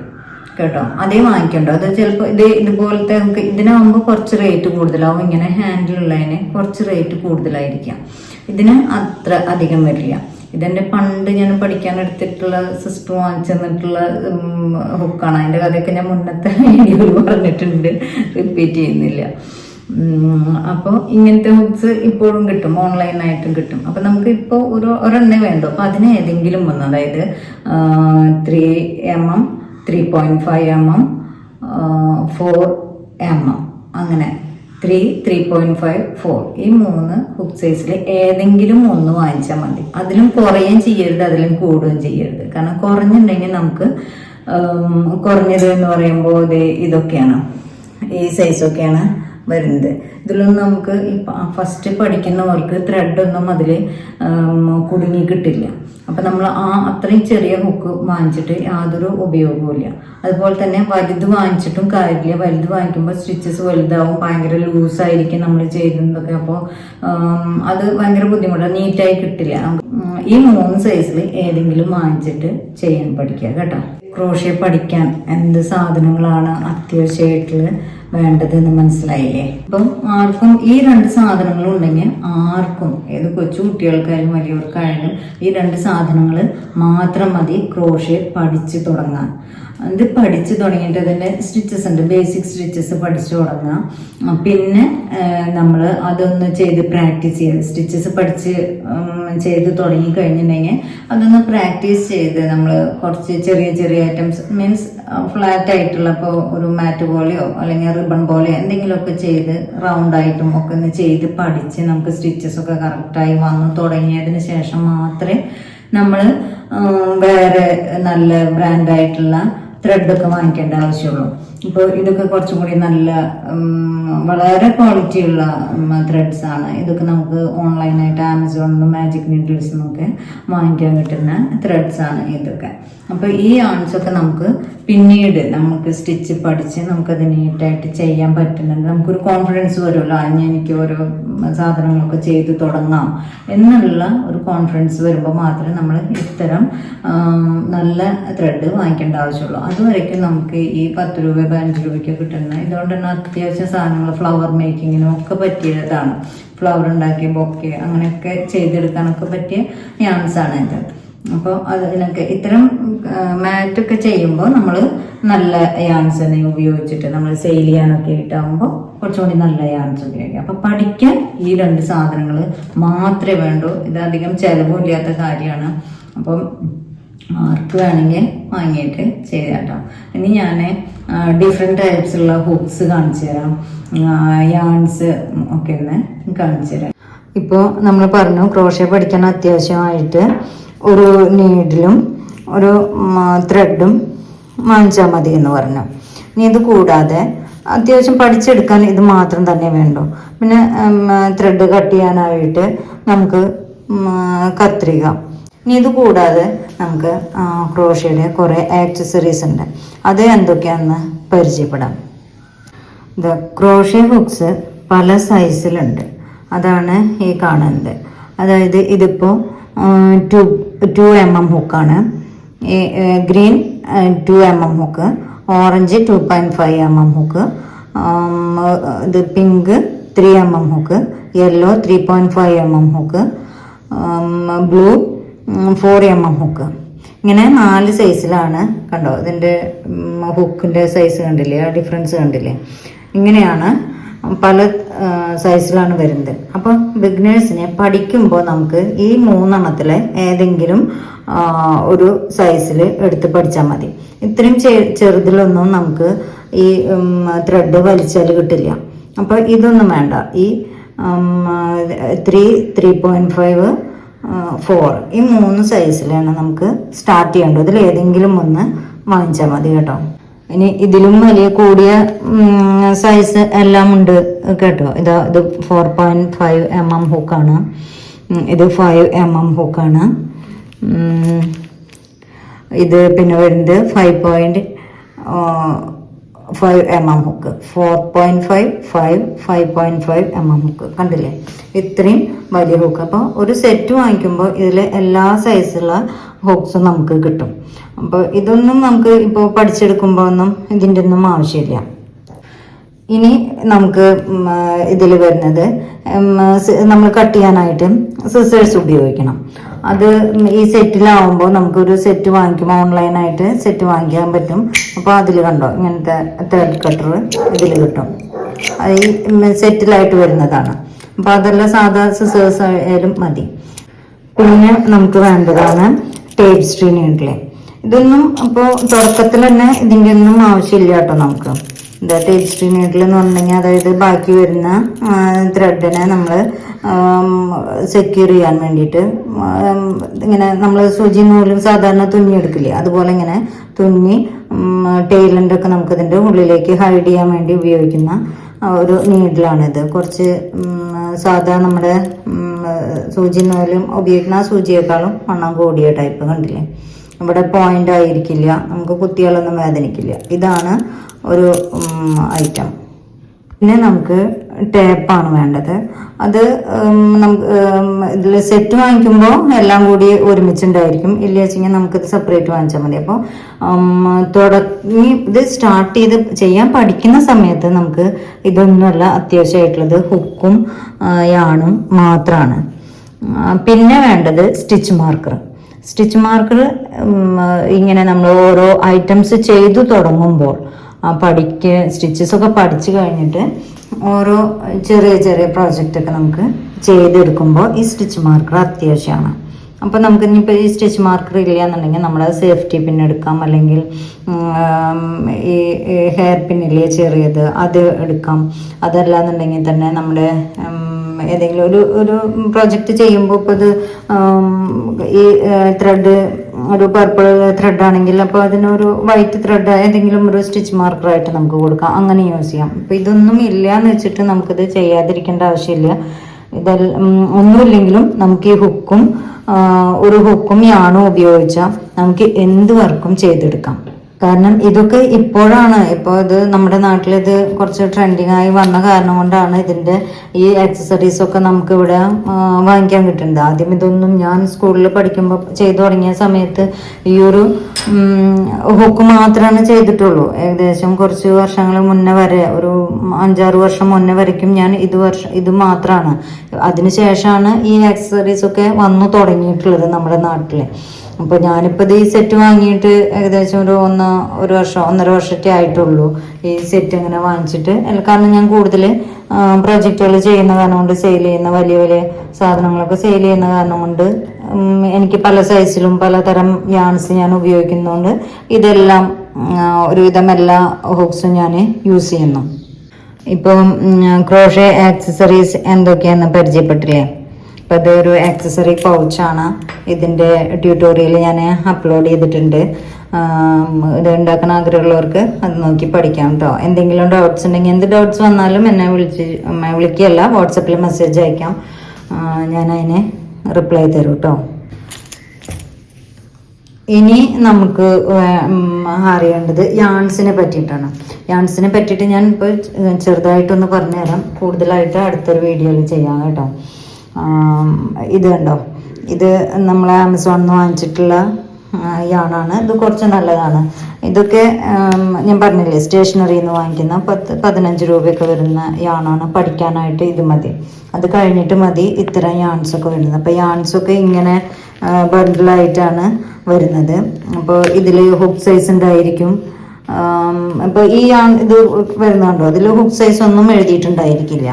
കേട്ടോ. അതേ വാങ്ങിക്കണ്ടോ? അത് ചിലപ്പോൾ ഇത് ഇതുപോലത്തെ നമുക്ക് ഇതിനാകുമ്പോൾ കുറച്ച് റേറ്റ് കൂടുതലാവും. ഇങ്ങനെ ഹാൻഡിലുള്ളതിന് കുറച്ച് റേറ്റ് കൂടുതലായിരിക്കാം. ഇതിന് അത്ര അധികം വരില്ല. ഇതെന്റെ പണ്ട് ഞാൻ പഠിക്കാൻ എടുത്തിട്ടുള്ള സിസ്റ്റർ വാങ്ങിച്ചു തന്നിട്ടുള്ള ഹുക്കാണ് അതിന്റെ കഥയൊക്കെ ഞാൻ മുന്നത്തെ വീഡിയോയിൽ പറഞ്ഞിട്ടുണ്ട്. റിപ്പീറ്റ് ചെയ്യുന്നില്ല. അപ്പോൾ ഇങ്ങനത്തെ ഹുക്സ് ഇപ്പോഴും കിട്ടും. ഓൺലൈനായിട്ടും കിട്ടും. അപ്പോൾ നമുക്ക് ഇപ്പോൾ ഒരു ഒരെണ്ണേ വേണ്ടു. അപ്പോൾ അതിന് ഏതെങ്കിലും ഒന്ന്. അതായത് three M M three point five M M four M M അങ്ങനെ three three point five four ഈ മൂന്ന് ഹുക്ക് സൈസിൽ ഏതെങ്കിലും ഒന്ന് വാങ്ങിച്ചാൽ മതി. അതിലും കുറയുകയും ചെയ്യരുത് അതിലും കൂടുകയും ചെയ്യരുത്. കാരണം കുറഞ്ഞിട്ടുണ്ടെങ്കിൽ നമുക്ക് കുറഞ്ഞത് എന്ന് പറയുമ്പോൾ ഇത് ഇതൊക്കെയാണ്. ഈ സൈസൊക്കെയാണ് വരുന്നത്. ഇതിലൊന്നും നമുക്ക് ഫസ്റ്റ് പഠിക്കുന്നവർക്ക് ത്രെഡൊന്നും അതിൽ കുടുങ്ങി കിട്ടില്ല. അപ്പം നമ്മൾ ആ അത്രയും ചെറിയ ഹുക്ക് വാങ്ങിച്ചിട്ട് യാതൊരു ഉപയോഗവുമില്ല അതുപോലെ തന്നെ വലുത് വാങ്ങിച്ചിട്ടും കാര്യമില്ല. വലുത് വാങ്ങിക്കുമ്പോൾ സ്റ്റിച്ചസ് വലുതാവും ഭയങ്കര ലൂസായിരിക്കും നമ്മൾ ചെയ്യുന്നതൊക്കെ അപ്പോൾ അത് ഭയങ്കര ബുദ്ധിമുട്ടാണ് നീറ്റായി കിട്ടില്ല. ഈ മൂന്ന് സൈസിൽ ഏതെങ്കിലും വാങ്ങിച്ചിട്ട് ചെയ്യാൻ പഠിക്കുക കേട്ടോ. ക്രോഷ്യ പഠിക്കാൻ എന്ത് സാധനങ്ങളാണ് അത്യാവശ്യമായിട്ടുള്ള വേണ്ടതെന്ന് മനസ്സിലായില്ലേ? അപ്പം ആർക്കും ഈ രണ്ട് സാധനങ്ങളും ഉണ്ടെങ്കിൽ ആർക്കും ഏത് കൊച്ചു കുട്ടികൾക്കായാലും വലിയവർക്കായാലും ഈ രണ്ട് സാധനങ്ങൾ മാത്രം മതി ക്രോഷ്യ പഠിച്ചു തുടങ്ങാൻ. ഇത് പഠിച്ചു തുടങ്ങിയിട്ട് ഇതിന്റെ സ്റ്റിച്ചസ് ഉണ്ട്. ബേസിക് സ്റ്റിച്ചസ് പഠിച്ചു തുടങ്ങാം. പിന്നെ നമ്മൾ അതൊന്ന് ചെയ്ത് പ്രാക്ടീസ് ചെയ്യുക സ്റ്റിച്ചസ് പഠിച്ച് ചെയ്ത് തുടങ്ങി കഴിഞ്ഞിട്ടുണ്ടെങ്കിൽ അതൊന്ന് പ്രാക്ടീസ് ചെയ്ത് നമ്മൾ കുറച്ച് ചെറിയ ചെറിയ ഐറ്റംസ് മീൻസ് ഫ്ലാറ്റ് ആയിട്ടുള്ള ഇപ്പോൾ ഒരു മാറ്റ് പോലെയോ അല്ലെങ്കിൽ റിബൺ പോലെയോ എന്തെങ്കിലുമൊക്കെ ചെയ്ത് റൗണ്ട് ആയിട്ടും ഒക്കെ ഒന്ന് ചെയ്ത് പഠിച്ച് നമുക്ക് സ്റ്റിച്ചസ് ഒക്കെ കറക്റ്റായി വന്നു തുടങ്ങിയതിന് ശേഷം മാത്രമേ നമ്മൾ വേറെ നല്ല ബ്രാൻഡായിട്ടുള്ള ത്രെഡൊക്കെ വാങ്ങിക്കേണ്ട ആവശ്യമുള്ളൂ. ഇപ്പോൾ ഇതൊക്കെ കുറച്ചും കൂടി നല്ല വളരെ ക്വാളിറ്റി ഉള്ള ത്രെഡ്സ് ആണ്. ഇതൊക്കെ നമുക്ക് ഓൺലൈനായിട്ട് ആമസോണിലും മാജിക് നീഡിൽസും നിന്നൊക്കെ വാങ്ങിക്കാൻ കിട്ടുന്ന ത്രെഡ്സ് ആണ് ഇതൊക്കെ. അപ്പോൾ ഈ ആൺസ് ഒക്കെ നമുക്ക് പിന്നീട് നമുക്ക് സ്റ്റിച്ച് പഠിച്ച് നമുക്കത് നീറ്റായിട്ട് ചെയ്യാൻ പറ്റുന്നുണ്ട്. നമുക്കൊരു കോൺഫിഡൻസ് വരുമല്ലോ. ഞാൻ എനിക്ക് ഓരോ സാധനങ്ങളൊക്കെ ചെയ്ത് തുടങ്ങാം. എന്നുള്ള ഒരു കോൺഫിഡൻസ് വരുമ്പോൾ മാത്രമേ നമ്മൾ ഇത്തരം നല്ല ത്രെഡ് വാങ്ങിക്കേണ്ട ആവശ്യമുള്ളൂ. അതുവരയ്ക്കും നമുക്ക് ഈ പത്ത് രൂപ പതിനഞ്ച് രൂപയ്ക്ക് കിട്ടുന്നത്. ഇതുകൊണ്ട് തന്നെ അത്യാവശ്യം സാധനങ്ങൾ ഫ്ലവർ മേക്കിങ്ങിനും ഒക്കെ പറ്റിയതാണ്. ഫ്ലവർ ഉണ്ടാക്കിയ ബൊക്കെ അങ്ങനെയൊക്കെ ചെയ്തെടുക്കാനൊക്കെ പറ്റിയ ആണ് ഇത്. അപ്പോൾ അതിനൊക്കെ ഇത്തരം മാറ്റൊക്കെ ചെയ്യുമ്പോൾ നമ്മൾ നല്ല യാൻസ് തന്നെ ഉപയോഗിച്ചിട്ട് നമ്മൾ സെയിൽ ചെയ്യാനൊക്കെ ആയിട്ടാകുമ്പോൾ കുറച്ചുകൂടി നല്ല യാൻസ് ഉപയോഗിക്കാം. അപ്പോൾ പഠിക്കാൻ ഈ രണ്ട് സാധനങ്ങൾ മാത്രമേ വേണ്ടൂ. ഇതധികം ചിലവും ചിലവില്ലാത്ത കാര്യമാണ്. അപ്പം ആർക്ക് വേണമെങ്കിൽ വാങ്ങിയിട്ട് ചെയ്ത് കേട്ടോ ഇനി ഞാൻ ഡിഫറെന്റ് ടൈപ്സ് ഉള്ള ഹുക്സ് കാണിച്ചു തരാം. യാൺസ് ഒക്കെ ഒന്ന് കാണിച്ചു തരാം. ഇപ്പോൾ നമ്മൾ പറഞ്ഞു ക്രോഷ്യ പഠിക്കാൻ അത്യാവശ്യമായിട്ട് ഒരു നീഡിലും ഒരു ത്രെഡും വാങ്ങിച്ചാൽ മതി എന്ന് പറഞ്ഞു. ഇനി ഇത് കൂടാതെ അത്യാവശ്യം പഠിച്ചെടുക്കാൻ ഇത് മാത്രം തന്നെ വേണ്ടു. പിന്നെ ത്രെഡ് കട്ട് ചെയ്യാനായിട്ട് നമുക്ക് കത്രിക ഇനി ഇത് കൂടാതെ നമുക്ക് ക്രോഷ്യയുടെ കുറേ ആക്സസറീസ് ഉണ്ട്. അത് എന്തൊക്കെയാണെന്ന് പരിചയപ്പെടാം. ദ ക്രോഷ്യ ഹുക്സ് പല സൈസിലുണ്ട് അതാണ് ഈ കാണുന്നത്. അതായത് ഇതിപ്പോൾ two two M M ഹുക്കാണ് green two M M hook orange two point five M M hook ഇത് pink three M M hook yellow three point five M M hook blue four M M hook ഇങ്ങനെ നാല് സൈസിലാണ് കണ്ടോ? ഇതിന്റെ ഹുക്കിന്റെ size കണ്ടില്ലേ? ആ difference കണ്ടില്ലേ? ഇങ്ങനെയാണ് പല സൈസിലാണ് വരുന്നത്. അപ്പോൾ ബിഗ്നേഴ്സിനെ പഠിക്കുമ്പോൾ നമുക്ക് ഈ മൂന്നെണ്ണത്തിലെ ഏതെങ്കിലും ഒരു സൈസിൽ എടുത്ത് പഠിച്ചാൽ മതി. ഇത്രയും ചെറുതിലൊന്നും നമുക്ക് ഈ ത്രെഡ് വലിച്ചാൽ കിട്ടില്ല. അപ്പോൾ ഇതൊന്നും വേണ്ട. ഈ three three point five four ഈ മൂന്ന് സൈസിലാണ് നമുക്ക് സ്റ്റാർട്ട് ചെയ്യേണ്ടത്. ഇതിൽ ഏതെങ്കിലും ഒന്ന് വാങ്ങിച്ചാൽ മതി കേട്ടോ. ഇനി ഇതിലും വലിയ കൂടിയ സൈസ് എല്ലാം ഉണ്ട് കേട്ടോ. ഇതാ ഇത് four point five M M ഹുക്കാണ് ഇത് ഫൈവ് എം എം ഹുക്കാണ് ഇത് പിന്നെ വരുന്നത് five point five M M hook four point five five five point five M M hook കണ്ടില്ലേ? ഇത്രയും വലിയ ഹുക്ക് അപ്പോൾ ഒരു സെറ്റ് വാങ്ങിക്കുമ്പോൾ ഇതിലെ എല്ലാ സൈസുള്ള ഹുക്സും നമുക്ക് കിട്ടും. അപ്പോൾ ഇതൊന്നും നമുക്ക് ഇപ്പോൾ പഠിച്ചെടുക്കുമ്പോൾ ഒന്നും ഇതിന്റെ ഒന്നും ആവശ്യമില്ല. ഇനി നമുക്ക് ഇതിൽ വരുന്നത് നമ്മൾ കട്ട് ചെയ്യാനായിട്ട് സിസേഴ്സ് ഉപയോഗിക്കണം. അത് ഈ സെറ്റിലാവുമ്പോൾ നമുക്കൊരു സെറ്റ് വാങ്ങിക്കുമ്പോൾ ഓൺലൈനായിട്ട് സെറ്റ് വാങ്ങിക്കാൻ പറ്റും. അപ്പോൾ അതിൽ കണ്ടോ ഇങ്ങനത്തെ തേർഡ് കട്ടർ ഇതിൽ കിട്ടും. ഈ സെറ്റിലായിട്ട് വരുന്നതാണ്. അപ്പോൾ അതെല്ലാം സാധാ സിസേഴ്സ് ആയാലും മതി. പിന്നെ നമുക്ക് വേണ്ടതാണ് ടേപ്പ് സ്ട്രീൻ നീഡിലെ ഇതൊന്നും അപ്പോൾ തുടക്കത്തിൽ തന്നെ ഇതിന്റെ ഒന്നും ആവശ്യമില്ല കേട്ടോ നമുക്ക്. എന്താ ടേപ്പ് സ്ട്രീൻ നീഡിൽ എന്ന് പറഞ്ഞിട്ടുണ്ടെങ്കിൽ അതായത് ബാക്കി വരുന്ന ത്രെഡിനെ നമ്മൾ സെക്യൂർ ചെയ്യാൻ വേണ്ടിയിട്ട്. ഇങ്ങനെ നമ്മൾ സൂചി നൂലും സാധാരണ തുന്നി എടുക്കില്ലേ? അതുപോലെ ഇങ്ങനെ തുന്നി ടൈലന്റ് ഒക്കെ നമുക്ക് ഇതിന്റെ ഉള്ളിലേക്ക് ഹൈഡ് ചെയ്യാൻ വേണ്ടി ഉപയോഗിക്കുന്ന ഒരു നീഡിലാണിത് കുറച്ച് സാധാ നമ്മുടെ സൂചി നൂലും ഉപയോഗിക്കുന്ന സൂചിയേക്കാളും വണ്ണം കൂടിയ ടൈപ്പ് കണ്ടില്ലേ? ഇവിടെ പോയിന്റ് ആയിരിക്കില്ല. നമുക്ക് കുത്തികളൊന്നും വേദനിക്കില്ല. ഇതാണ് ഒരു ഐറ്റം പിന്നെ നമുക്ക് ടേപ്പാണ് വേണ്ടത്. അത് നമുക്ക് ഇതിൽ സെറ്റ് വാങ്ങിക്കുമ്പോൾ എല്ലാം കൂടി ഒരുമിച്ചുണ്ടായിരിക്കും. ഇല്ല വെച്ചെങ്കിൽ നമുക്കിത് സെപ്പറേറ്റ് വാങ്ങിച്ചാൽ മതി. അപ്പോൾ തുടങ്ങി ഇത് സ്റ്റാർട്ട് ചെയ്ത് ചെയ്യാൻ പഠിക്കുന്ന സമയത്ത് നമുക്ക് ഇതൊന്നുമല്ല അത്യാവശ്യമായിട്ടുള്ളത് ഹുക്കും യാണും മാത്രമാണ് പിന്നെ വേണ്ടത് സ്റ്റിച്ച് മാർക്കർ സ്റ്റിച്ച് മാർക്കർ ഇങ്ങനെ നമ്മൾ ഓരോ ഐറ്റംസ് ചെയ്തു തുടങ്ങുമ്പോൾ പഠിക്ക് സ്റ്റിച്ചസ് ഒക്കെ പഠിച്ചു കഴിഞ്ഞിട്ട് ഓരോ ചെറിയ ചെറിയ പ്രോജക്റ്റൊക്കെ നമുക്ക് ചെയ്തെടുക്കുമ്പോൾ ഈ സ്റ്റിച്ച് മാർക്കർ അത്യാവശ്യമാണ് അപ്പോൾ നമുക്ക് ഇനിയിപ്പോൾ ഈ സ്റ്റിച്ച് മാർക്കർ ഇല്ല എന്നുണ്ടെങ്കിൽ നമ്മൾ സേഫ്റ്റി പിൻ എടുക്കാം. അല്ലെങ്കിൽ ഈ ഹെയർ പിൻ ഇല്ലേ ചെറിയത് അത് എടുക്കാം. അതല്ല എന്നുണ്ടെങ്കിൽ തന്നെ നമ്മുടെ ഏതെങ്കിലും ഒരു ഒരു പ്രോജക്റ്റ് ചെയ്യുമ്പോൾ ഇപ്പോൾ ഇത് ഈ ത്രെഡ് ഒരു പർപ്പിൾ ത്രെഡ് ആണെങ്കിൽ അപ്പോൾ അതിനൊരു വൈറ്റ് ത്രെഡ് ഏതെങ്കിലും ഒരു സ്റ്റിച്ച് മാർക്കറായിട്ട് നമുക്ക് കൊടുക്കാം. അങ്ങനെ യൂസ് ചെയ്യാം. അപ്പോൾ ഇതൊന്നും ഇല്ല എന്ന് വെച്ചിട്ട് നമുക്കിത് ചെയ്യാതിരിക്കേണ്ട ആവശ്യമില്ല. ഇതെല്ലാം ഒന്നുമില്ലെങ്കിലും നമുക്ക് ഈ ഹുക്കും ഒരു ഹുക്കും യാണും ഉപയോഗിച്ചാൽ നമുക്ക് എന്ത് വർക്കും ചെയ്തെടുക്കാം. കാരണം ഇതൊക്കെ ഇപ്പോഴാണ്. ഇപ്പോൾ ഇത് നമ്മുടെ നാട്ടിൽ ഇത് കുറച്ച് ട്രെൻഡിങ് ആയി വന്ന കാരണം കൊണ്ടാണ് ഇതിന്റെ ഈ ആക്സസറീസ് ഒക്കെ നമുക്ക് ഇവിടെ വാങ്ങിക്കാൻ കിട്ടുന്നത്. ആദ്യം ഇതൊന്നും ഞാൻ സ്കൂളിൽ പഠിക്കുമ്പോൾ ചെയ്തു തുടങ്ങിയ സമയത്ത് ഈ ഒരു ഹുക്ക് മാത്രമാണ് ചെയ്തിട്ടുള്ളൂ. ഏകദേശം കുറച്ച് വർഷങ്ങൾ മുന്നേ വരെ ഒരു അഞ്ചാറ് വർഷം മുന്നേ വരയ്ക്കും ഞാൻ ഇത് വർഷം ഇത് മാത്രമാണ് അതിനുശേഷമാണ് ഈ ആക്സസറീസ് ഒക്കെ വന്നു തുടങ്ങിയിട്ടുള്ളത് നമ്മുടെ നാട്ടിൽ അപ്പോൾ ഞാനിപ്പോൾ ഇത് ഈ സെറ്റ് വാങ്ങിയിട്ട് ഏകദേശം ഒരു ഒന്ന് ഒരു വർഷം ഒന്നര വർഷത്തെ ആയിട്ടുള്ളൂ. ഈ സെറ്റ് ഇങ്ങനെ വാങ്ങിച്ചിട്ട്. കാരണം ഞാൻ കൂടുതൽ പ്രൊജക്റ്റുകൾ ചെയ്യുന്ന കാരണം കൊണ്ട് സെയിൽ ചെയ്യുന്ന വലിയ വലിയ സാധനങ്ങളൊക്കെ സെയിൽ ചെയ്യുന്ന കാരണം കൊണ്ട് എനിക്ക് പല സൈസിലും പലതരം യാൺസ് ഞാൻ ഉപയോഗിക്കുന്നതുകൊണ്ട് ഇതെല്ലാം ഒരുവിധം എല്ലാ ഹുക്സും ഞാൻ യൂസ് ചെയ്യുന്നു. ഇപ്പം ക്രോഷേ ആക്സസറീസ് എന്തൊക്കെയാണെന്ന് പരിചയപ്പെട്ടില്ലേ? അപ്പം ഇതൊരു ആക്സസറി പൗച്ചാണ് ഇതിന്റെ ട്യൂട്ടോറിയൽ ഞാൻ അപ്ലോഡ് ചെയ്തിട്ടുണ്ട്. ഇത് ഉണ്ടാക്കാൻ ആഗ്രഹമുള്ളവർക്ക് അത് നോക്കി പഠിക്കാം കേട്ടോ എന്തെങ്കിലും ഡൗട്ട്സ് ഉണ്ടെങ്കിൽ എന്ത് ഡൗട്ട്സ് വന്നാലും എന്നെ വിളിച്ച് വിളിക്കുകയല്ല വാട്സപ്പിൽ മെസ്സേജ് അയക്കാം. ഞാൻ അതിന് റിപ്ലൈ തരും കേട്ടോ ഇനി നമുക്ക് അറിയേണ്ടത് യാൺസിനെ പറ്റിയിട്ടാണ്. യാൺസിനെ പറ്റിയിട്ട് ഞാൻ ഇപ്പോൾ ചെറുതായിട്ടൊന്ന് പറഞ്ഞുതരാം. കൂടുതലായിട്ട് അടുത്തൊരു വീഡിയോയിൽ ചെയ്യാം കേട്ടോ. ഇത് കണ്ടോ? ഇത് നമ്മൾ ആമസോണിൽ നിന്ന് വാങ്ങിച്ചിട്ടുള്ള യാണാണ് ഇത് കുറച്ച് നല്ലതാണ്. ഇതൊക്കെ ഞാൻ പറഞ്ഞില്ലേ സ്റ്റേഷനറിയിൽ നിന്ന് വാങ്ങിക്കുന്ന പത്ത് പതിനഞ്ച് രൂപയൊക്കെ വരുന്ന യാണാണ് പഠിക്കാനായിട്ട് ഇത് മതി. അത് കഴിഞ്ഞിട്ട് മതി ഇത്തരം യാൺസൊക്കെ വരുന്നത്. അപ്പോൾ യാൺസൊക്കെ ഇങ്ങനെ ബണ്ടിലായിട്ടാണ് വരുന്നത്. അപ്പോൾ ഇതിൽ ഹുക്ക് സൈസ് ഉണ്ടായിരിക്കും. അപ്പോൾ ഈ യാൺ ഇത് വരുന്നുണ്ടോ അതിൽ ഹുക്ക് സൈസ് ഒന്നും എഴുതിയിട്ടുണ്ടായിരിക്കില്ല.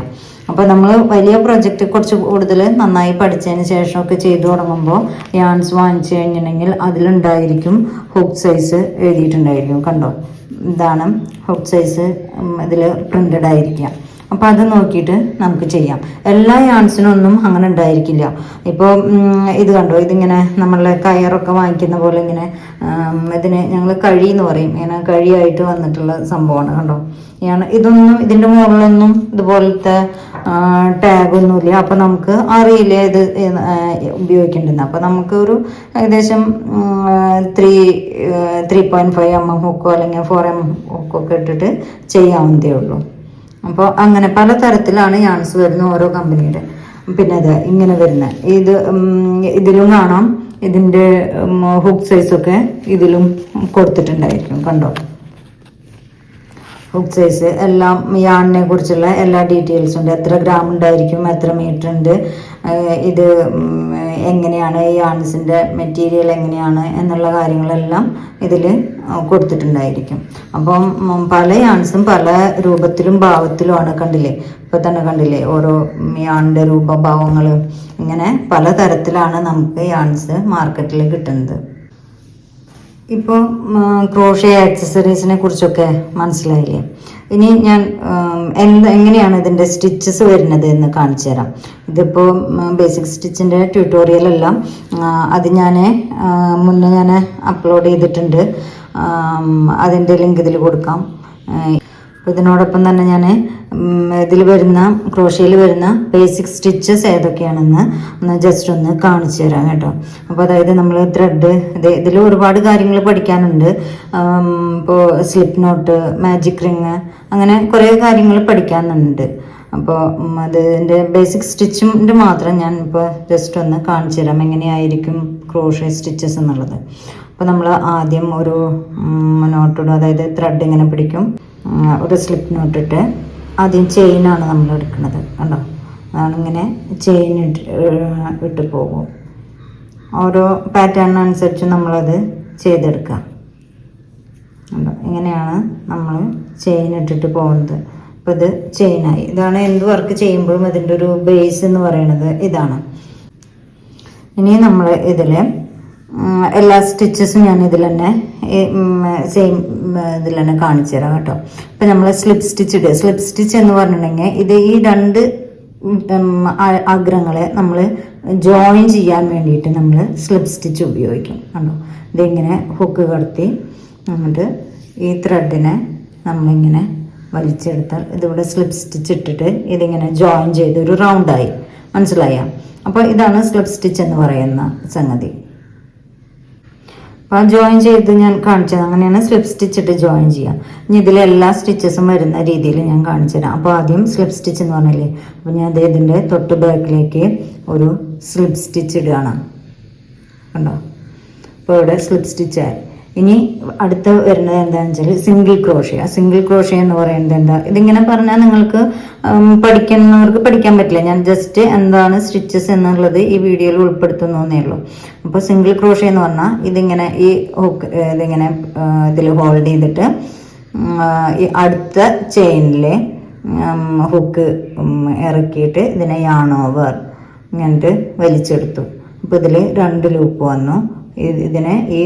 അപ്പോൾ നമ്മൾ വലിയ പ്രൊജക്റ്റ് കുറച്ച് കൂടുതൽ നന്നായി പഠിച്ചതിന് ശേഷമൊക്കെ ചെയ്തു തുടങ്ങുമ്പോൾ യാൻസ് വാങ്ങിച്ചു കഴിഞ്ഞിട്ടുണ്ടെങ്കിൽ അതിലുണ്ടായിരിക്കും ഹുക്ക് സൈസ് എഴുതിയിട്ടുണ്ടായിരിക്കും. കണ്ടോ? ഇതാണ് ഹുക്ക് സൈസ് ഇതിൽ പ്രിന്റഡ് ആയിരിക്കുക. അപ്പോൾ അത് നോക്കിയിട്ട് നമുക്ക് ചെയ്യാം. എല്ലാ യാൺസിനൊന്നും അങ്ങനെ ഉണ്ടായിരിക്കില്ല. ഇപ്പോൾ ഇത് കണ്ടോ? ഇതിങ്ങനെ നമ്മളെ കയറൊക്കെ വാങ്ങിക്കുന്ന പോലെ ഇങ്ങനെ ഇതിനെ ഞങ്ങൾ കഴി എന്ന് പറയും. ഇങ്ങനെ കഴിയായിട്ട് വന്നിട്ടുള്ള സംഭവമാണ്. കണ്ടോ? ഇതൊന്നും ഇതിന്റെ മുകളിലൊന്നും ഇതുപോലത്തെ ടാഗൊന്നുമില്ല. അപ്പോൾ നമുക്ക് അറിയില്ല ഇത് ഉപയോഗിക്കേണ്ടെന്ന് അപ്പോൾ നമുക്ക് ഒരു ഏകദേശം three three point five M M ഹുക്കോ അല്ലെങ്കിൽ ഫോർ എം എം ഹുക്കോ ഒക്കെ ഇട്ടിട്ട് ചെയ്യാവുന്നതേ ഉള്ളൂ. അപ്പോൾ അങ്ങനെ പല തരത്തിലാണ് യാൺസ് വരുന്നത് ഓരോ കമ്പനിയുടെ പിന്നെ അത് ഇങ്ങനെ വരുന്ന. ഇത് ഇതിലും കാണാം. ഇതിന്റെ ഹുക്ക് സൈസൊക്കെ ഇതിലും കൊടുത്തിട്ടുണ്ടായിരിക്കും. കണ്ടോ? ഹുക്ക് സൈസ് എല്ലാം യാണിനെ കുറിച്ചുള്ള എല്ലാ ഡീറ്റെയിൽസും ഉണ്ട്. എത്ര ഗ്രാം ഉണ്ടായിരിക്കും എത്ര മീറ്റർ ഉണ്ട് ഇത് എങ്ങനെയാണ് ഈ യാൺസിന്റെ മെറ്റീരിയൽ എങ്ങനെയാണ് എന്നുള്ള കാര്യങ്ങളെല്ലാം ഇതിൽ കൊടുത്തിട്ടുണ്ടായിരിക്കും. അപ്പം പല യാൺസും പല രൂപത്തിലും ഭാവത്തിലുമാണ് കണ്ടില്ലേ? ഇപ്പം തന്നെ കണ്ടില്ലേ? ഓരോ യാണിന്റെ രൂപഭാവങ്ങൾ ഇങ്ങനെ പല തരത്തിലാണ് നമുക്ക് യാൺസ് മാർക്കറ്റിൽ കിട്ടുന്നത്. ഇപ്പോൾ ക്രോഷേ ആക്സസറീസിനെ കുറിച്ചൊക്കെ മനസ്സിലായില്ലേ? ഇനി ഞാൻ എന്ത് എങ്ങനെയാണ് ഇതിന്റെ സ്റ്റിച്ചസ് വരുന്നത് എന്ന് കാണിച്ചു തരാം. ഇതിപ്പോൾ ബേസിക് സ്റ്റിച്ചിന്റെ ട്യൂട്ടോറിയലെല്ലാം അത് ഞാൻ മുന്നേ ഞാൻ അപ്ലോഡ് ചെയ്തിട്ടുണ്ട്. അതിന്റെ ലിങ്ക് ഇതിൽ കൊടുക്കാം. അപ്പോൾ ഇതിനോടൊപ്പം തന്നെ ഞാൻ ഇതിൽ വരുന്ന ക്രോഷ്യയിൽ വരുന്ന ബേസിക് സ്റ്റിച്ചസ് ഏതൊക്കെയാണെന്ന് ഒന്ന് ജസ്റ്റ് ഒന്ന് കാണിച്ചു തരാം കേട്ടോ. അപ്പോൾ അതായത് നമ്മൾ ത്രെഡ് ഇത് ഇതിൽ ഒരുപാട് കാര്യങ്ങൾ പഠിക്കാനുണ്ട്. ഇപ്പോൾ സ്ലിപ്പ് നോട്ട് മാജിക് റിങ് അങ്ങനെ കുറേ കാര്യങ്ങൾ പഠിക്കാനുണ്ട്. അപ്പോൾ അതിന്റെ ബേസിക് സ്റ്റിച്ചിന്റെ മാത്രം ഞാൻ ഇപ്പോൾ ജസ്റ്റ് ഒന്ന് കാണിച്ചു തരാം എങ്ങനെയായിരിക്കും ക്രോഷ്യ സ്റ്റിച്ചസ് എന്നുള്ളത്. അപ്പോൾ നമ്മൾ ആദ്യം ഒരു നോട്ടിടും അതായത് ത്രെഡ് ഇങ്ങനെ പിടിക്കും. ഒരു സ്ലിപ്പ് നോട്ടിട്ട് ആദ്യം ചെയിനാണ് നമ്മൾ എടുക്കുന്നത് കണ്ടോ? അതാണിങ്ങനെ ചെയിൻ ഇട്ട് ഇട്ട് പോകും. ഓരോ പാറ്റേൺ അനുസരിച്ച് നമ്മളത് ചെയ്തെടുക്കാം കണ്ടോ? ഇങ്ങനെയാണ് നമ്മൾ ചെയിൻ ഇട്ടിട്ട് പോകുന്നത്. അപ്പോൾ ഇത് ചെയിനായി ഇതാണ് എന്ത് വർക്ക് ചെയ്യുമ്പോഴും ഇതിന്റെ ഒരു ബേസ് എന്ന് പറയുന്നത് ഇതാണ്. ഇനി നമ്മൾ ഇതിൽ എല്ലാ സ്റ്റിച്ചസും ഞാൻ ഇതിൽ തന്നെ സെയിം ഇതിൽ തന്നെ കാണിച്ചു തരാം കേട്ടോ. ഇപ്പം നമ്മൾ സ്ലിപ്പ് സ്റ്റിച്ച് ഇടുക. സ്ലിപ്പ് സ്റ്റിച്ച് എന്ന് പറഞ്ഞിട്ടുണ്ടെങ്കിൽ ഇത് ഈ രണ്ട് അഗ്രങ്ങളെ നമ്മൾ ജോയിൻ ചെയ്യാൻ വേണ്ടിയിട്ട് നമ്മൾ സ്ലിപ്പ് സ്റ്റിച്ച് ഉപയോഗിക്കും. കണ്ടോ? ഇതിങ്ങനെ ഹുക്ക് കടത്തി എന്നിട്ട് ഈ ത്രെഡിനെ നമ്മളിങ്ങനെ വലിച്ചെടുത്താൽ ഇതിവിടെ സ്ലിപ്പ് സ്റ്റിച്ച് ഇട്ടിട്ട് ഇതിങ്ങനെ ജോയിൻ ചെയ്ത് ഒരു റൗണ്ടായി മനസ്സിലായ? അപ്പോൾ ഇതാണ് സ്ലിപ്പ് സ്റ്റിച്ച് എന്ന് പറയുന്ന സംഗതി. അപ്പോൾ ജോയിൻ ചെയ്ത് ഞാൻ കാണിച്ചത്. അങ്ങനെയാണ് സ്ലിപ്പ് സ്റ്റിച്ച് ഇട്ട് ജോയിൻ ചെയ്യാം. ഇനി ഇതിൽ എല്ലാ സ്റ്റിച്ചസും വരുന്ന രീതിയിൽ ഞാൻ കാണിച്ചു തരാം. അപ്പോൾ ആദ്യം സ്ലിപ്പ് സ്റ്റിച്ച് എന്ന് പറഞ്ഞില്ലേ? അപ്പോൾ ഞാൻ ദേ ഇതിന്റെ തൊട്ട് ബാക്കിലേക്ക് ഒരു സ്ലിപ്പ് സ്റ്റിച്ച് ഇടുകയാണ്. കണ്ടോ? അപ്പോൾ ഇവിടെ സ്ലിപ്പ് സ്റ്റിച്ചായി ഇനി അടുത്ത വരുന്നത് എന്താണെന്ന് വെച്ചാൽ സിംഗിൾ ക്രോഷ്യ സിംഗിൾ ക്രോഷ്യ എന്ന് പറയുന്നത് എന്താ? ഇതിങ്ങനെ പറഞ്ഞാൽ നിങ്ങൾക്ക് പഠിക്കുന്നവർക്ക് പഠിക്കാൻ പറ്റില്ല. ഞാൻ ജസ്റ്റ് എന്താണ് സ്റ്റിച്ചസ് എന്നുള്ളത് ഈ വീഡിയോയിൽ ഉൾപ്പെടുത്തുന്നേ ഉള്ളൂ. അപ്പോൾ സിംഗിൾ ക്രോഷ്യ എന്ന് പറഞ്ഞാൽ ഇതിങ്ങനെ ഈ ഹോക്ക് ഇതിങ്ങനെ ഇതിൽ ഹോൾഡ് ചെയ്തിട്ട് ഈ അടുത്ത ചെയിനിലെ ഹുക്ക് ഇറക്കിയിട്ട് ഇതിനെ യാൺ ഓവർ വലിച്ചെടുത്തു. അപ്പോൾ ഇതിൽ രണ്ട് ലൂപ്പ് വന്നു. ഇതിനെ ഈ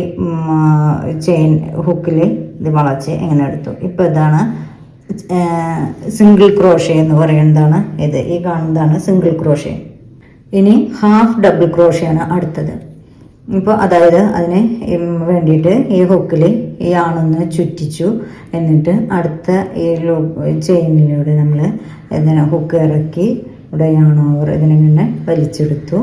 ചെയിൻ ഹുക്കിൽ ഇത് വളച്ച് ഇങ്ങനെ എടുത്തു. ഇപ്പോൾ ഇതാണ് സിംഗിൾ ക്രോഷേ എന്ന് പറയുന്നതാണ് ഇത്. ഈ കാണുന്നതാണ് സിംഗിൾ ക്രോഷേ ഇനി ഹാഫ് ഡബിൾ ക്രോഷയാണ് അടുത്തത്. ഇപ്പോൾ അതായത് അതിന് വേണ്ടിയിട്ട് ഈ ഹുക്കിൽ ഈ ആണൊന്ന് ചുറ്റിച്ചു എന്നിട്ട് അടുത്ത ഈ ചെയിനിലൂടെ നമ്മൾ ഇതിനെ ഹുക്ക് ഇറക്കി ഇവിടെ ആണോ ഇതിനെ ഇങ്ങനെ വലിച്ചെടുത്തു.